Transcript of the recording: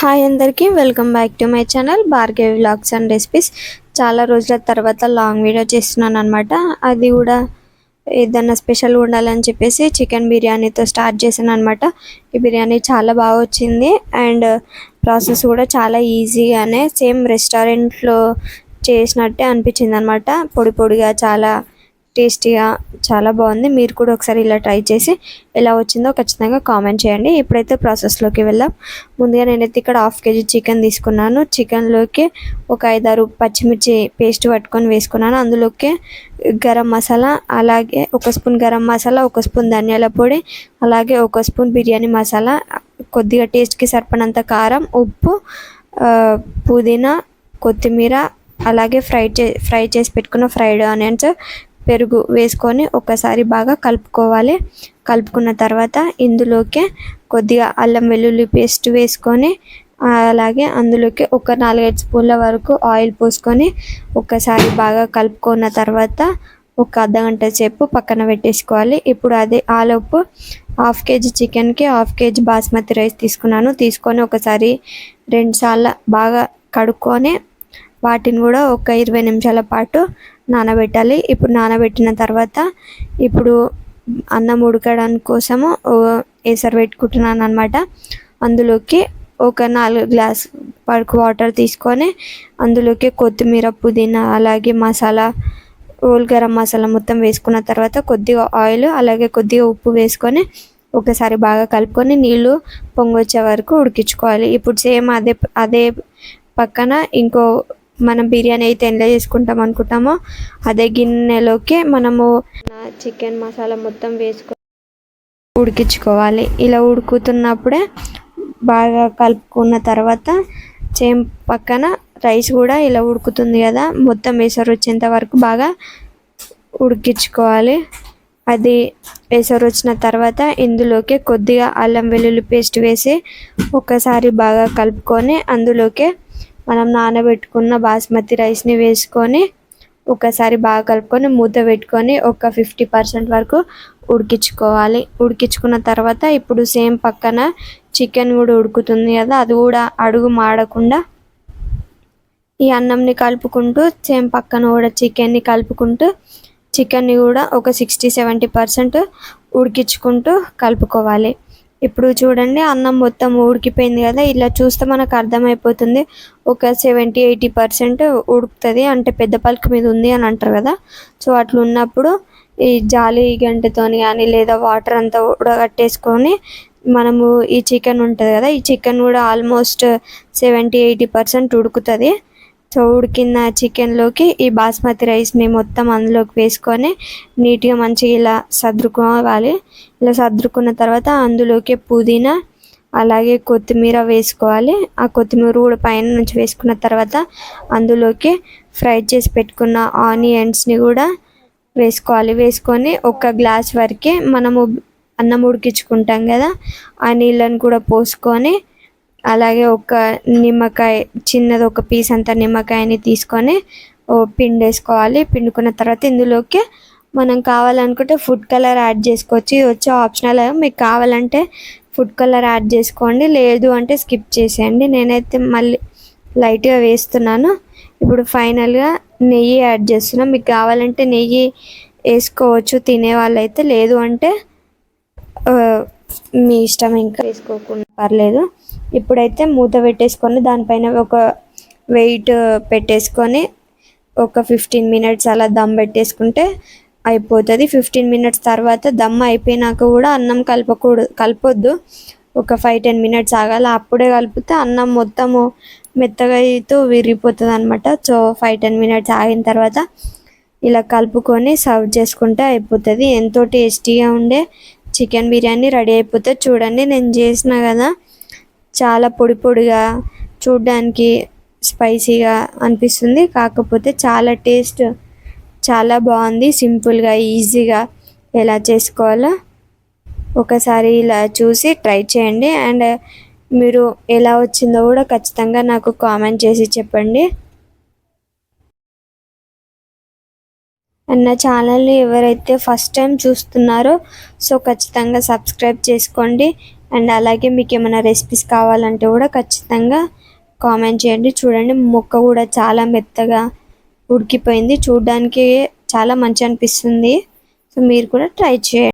Hi అందరికీ welcome back to my channel Bhargavi vlogs and recipes. చాలా రోజుల తర్వాత లాంగ్ వీడియో చేస్తున్నాను అనమాట అది కూడా ఏదన్నా స్పెషల్ ఉండాలని చెప్పేసి చికెన్ బిర్యానీతో స్టార్ట్ చేశాను అనమాట ఈ బిర్యానీ చాలా బాగా వచ్చింది అండ్ ప్రాసెస్ కూడా చాలా ఈజీగానే సేమ్ రెస్టారెంట్లో చేసినట్టే అనిపించింది అనమాట పొడి పొడిగా చాలా టేస్టీగా చాలా బాగుంది. మీరు కూడా ఒకసారి ఇలా ట్రై చేసి ఎలా వచ్చిందో ఖచ్చితంగా కామెంట్ చేయండి. ఇప్పుడైతే ప్రాసెస్లోకి వెళ్దాం. ముందుగా నేనైతే ఇక్కడ హాఫ్ కేజీ చికెన్ తీసుకున్నాను. చికెన్లోకి ఒక ఐదారు పచ్చిమిర్చి పేస్ట్ పట్టుకొని వేసుకున్నాను. అందులోకి గరం మసాలా అలాగే ఒక స్పూన్ గరం మసాలా ఒక స్పూన్ ధనియాల పొడి అలాగే ఒక స్పూన్ బిర్యానీ మసాలా కొద్దిగా టేస్ట్కి సరిపడినంత కారం ఉప్పు పుదీనా కొత్తిమీర అలాగే ఫ్రై చే ఫ్రై చేసి పెట్టుకున్న ఫ్రైడ్ ఆనియన్స్ పెరుగు వేసుకొని ఒకసారి బాగా కలుపుకోవాలి. కలుపుకున్న తర్వాత ఇందులోకి కొద్దిగా అల్లం వెల్లుల్లి పేస్ట్ వేసుకొని అలాగే అందులోకి ఒక నాలుగైదు స్పూన్ల వరకు ఆయిల్ పోసుకొని ఒకసారి బాగా కలుపుకున్న తర్వాత ఒక అర్ధగంట సేపు పక్కన పెట్టేసుకోవాలి. ఇప్పుడు అదే ఆలోపు హాఫ్ కేజీ చికెన్కి హాఫ్ కేజీ బాస్మతి రైస్ తీసుకున్నాను. తీసుకొని ఒకసారి రెండుసార్లు బాగా కడుక్కొని వాటిని కూడా ఒక ఇరవై నిమిషాల పాటు నానబెట్టాలి. ఇప్పుడు నానబెట్టిన తర్వాత ఇప్పుడు అన్నం ఉడకడానికి కోసము ఏసరి పెట్టుకుంటున్నాను అనమాట అందులోకి ఒక నాలుగు గ్లాస్ వరకు వాటర్ తీసుకొని అందులోకి కొత్తిమీర పుదీనా అలాగే మసాలా ఓల్ గరం మసాలా మొత్తం వేసుకున్న తర్వాత కొద్దిగా ఆయిల్ అలాగే కొద్దిగా ఉప్పు వేసుకొని ఒకసారి బాగా కలుపుకొని నీళ్ళు పొంగొచ్చే వరకు ఉడికించుకోవాలి. ఇప్పుడు సేమ్ అదే అదే పక్కన ఇంకో మనం బిర్యానీ అయితే ఎలా చేసుకుంటాం అనుకుంటామో అదే గిన్నెలోకి మనము చికెన్ మసాలా మొత్తం వేసుకొని ఉడికించుకోవాలి. ఇలా ఉడుకుతున్నప్పుడే బాగా కలుపుకున్న తర్వాత చే పక్కన రైస్ కూడా ఇలా ఉడుకుతుంది కదా మొత్తం వేసరు వచ్చేంత వరకు బాగా ఉడికించుకోవాలి. అది వేసరు వచ్చిన తర్వాత ఇందులోకి కొద్దిగా అల్లం వెల్లుల్లి పేస్ట్ వేసి ఒకసారి బాగా కలుపుకొని అందులోకి మనం నానబెట్టుకున్న బాస్మతి రైస్ని వేసుకొని ఒకసారి బాగా కలుపుకొని మూత పెట్టుకొని ఒక ఫిఫ్టీ పర్సెంట్ వరకు ఉడికించుకోవాలి. ఉడికించుకున్న తర్వాత ఇప్పుడు సేమ్ పక్కన చికెన్ కూడా ఉడుకుతుంది కదా అది కూడా అడుగు మాడకుండా ఈ అన్నంని కలుపుకుంటూ సేమ్ పక్కన కూడా చికెన్ని కలుపుకుంటూ చికెన్ని కూడా ఒక సిక్స్టీ సెవెంటీ పర్సెంట్ ఉడికించుకుంటూ కలుపుకోవాలి. ఇప్పుడు చూడండి అన్నం మొత్తం ఉడికిపోయింది కదా ఇలా చూస్తే మనకు అర్థమైపోతుంది. ఒక సెవెంటీ ఎయిటీ పర్సెంట్ ఉడుకుతుంది అంటే పెద్ద పలుకు మీద ఉంది అని అంటారు కదా. సో అట్లా ఉన్నప్పుడు ఈ జాలి గంటతోని కానీ లేదా వాటర్ అంతా ఉడగట్టేసుకొని మనము ఈ చికెన్ ఉంటుంది కదా ఈ చికెన్ కూడా ఆల్మోస్ట్ సెవెంటీ ఎయిటీ పర్సెంట్ ఉడుకుతుంది. సో ఉడికిన చికెన్లోకి ఈ బాస్మతి రైస్ని మొత్తం అందులోకి వేసుకొని నీట్గా మంచిగా ఇలా సర్దుకోవాలి. ఇలా సర్దుకున్న తర్వాత అందులోకి పుదీనా అలాగే కొత్తిమీర వేసుకోవాలి. ఆ కొత్తిమీర కూడా పైన నుంచి వేసుకున్న తర్వాత అందులోకి ఫ్రై చేసి పెట్టుకున్న ఆనియన్స్ని కూడా వేసుకోవాలి. వేసుకొని ఒక గ్లాస్ వరకే మనము అన్నం ఉడికించుకుంటాం కదా ఆ నీళ్ళని కూడా పోసుకొని అలాగే ఒక నిమ్మకాయ చిన్నది ఒక పీస్ అంత నిమ్మకాయని తీసుకొని పిండేసుకోవాలి. పిండుకున్న తర్వాత ఇందులోకి మనం కావాలనుకుంటే ఫుడ్ కలర్ యాడ్ చేసుకోవచ్చు. ఇది వచ్చే ఆప్షనల్ మీకు కావాలంటే ఫుడ్ కలర్ యాడ్ చేసుకోండి. లేదు అంటే స్కిప్ చేసేయండి. నేనైతే మళ్ళీ లైట్గా వేస్తున్నాను. ఇప్పుడు ఫైనల్గా నెయ్యి యాడ్ చేస్తున్నాం. మీకు కావాలంటే నెయ్యి వేసుకోవచ్చు. తినే వాళ్ళైతే లేదు అంటే మీ ఇష్టం ఇంకా వేసుకోకుండా పర్లేదు. ఇప్పుడైతే మూత పెట్టేసుకొని దానిపైన ఒక వెయిట్ పెట్టేసుకొని ఒక ఫిఫ్టీన్ మినిట్స్ అలా దమ్ పెట్టేసుకుంటే అయిపోతుంది. ఫిఫ్టీన్ మినిట్స్ తర్వాత దమ్ అయిపోయినాక కూడా అన్నం కలపకూడదు కలపొద్దు. ఒక ఫైవ్ టెన్ మినిట్స్ ఆగాలి. అప్పుడే కలిపితే అన్నం మొత్తము మెత్తగా అయితే విరిగిపోతుంది అనమాట సో ఫైవ్ టెన్ మినిట్స్ ఆగిన తర్వాత ఇలా కలుపుకొని సర్వ్ చేసుకుంటే అయిపోతుంది. ఎంతో టేస్టీగా ఉండే చికెన్ బిర్యానీ రెడీ అయిపోతే చూడండి. నేను చేసిన కదా చాలా పొడి పొడిగా చూడ్డానికి స్పైసీగా అనిపిస్తుంది. కాకపోతే చాలా టేస్ట్ చాలా బాగుంది. సింపుల్గా ఈజీగా ఎలా చేసుకోవాలో ఒకసారి ఇలా చూసి ట్రై చేయండి. అండ్ మీరు ఎలా వచ్చిందో కూడా ఖచ్చితంగా నాకు కామెంట్ చేసి చెప్పండి. అండ్ నా ఛానల్ని ఎవరైతే ఫస్ట్ టైం చూస్తున్నారో సో ఖచ్చితంగా సబ్స్క్రైబ్ చేసుకోండి. అండ్ అలాగే మీకు ఏమైనా రెసిపీస్ కావాలంటే కూడా ఖచ్చితంగా కామెంట్ చేయండి. చూడండి మొక్క కూడా చాలా మెత్తగా ఉడికిపోయింది. చూడడానికి చాలా మంచి అనిపిస్తుంది. సో మీరు కూడా ట్రై చేయండి.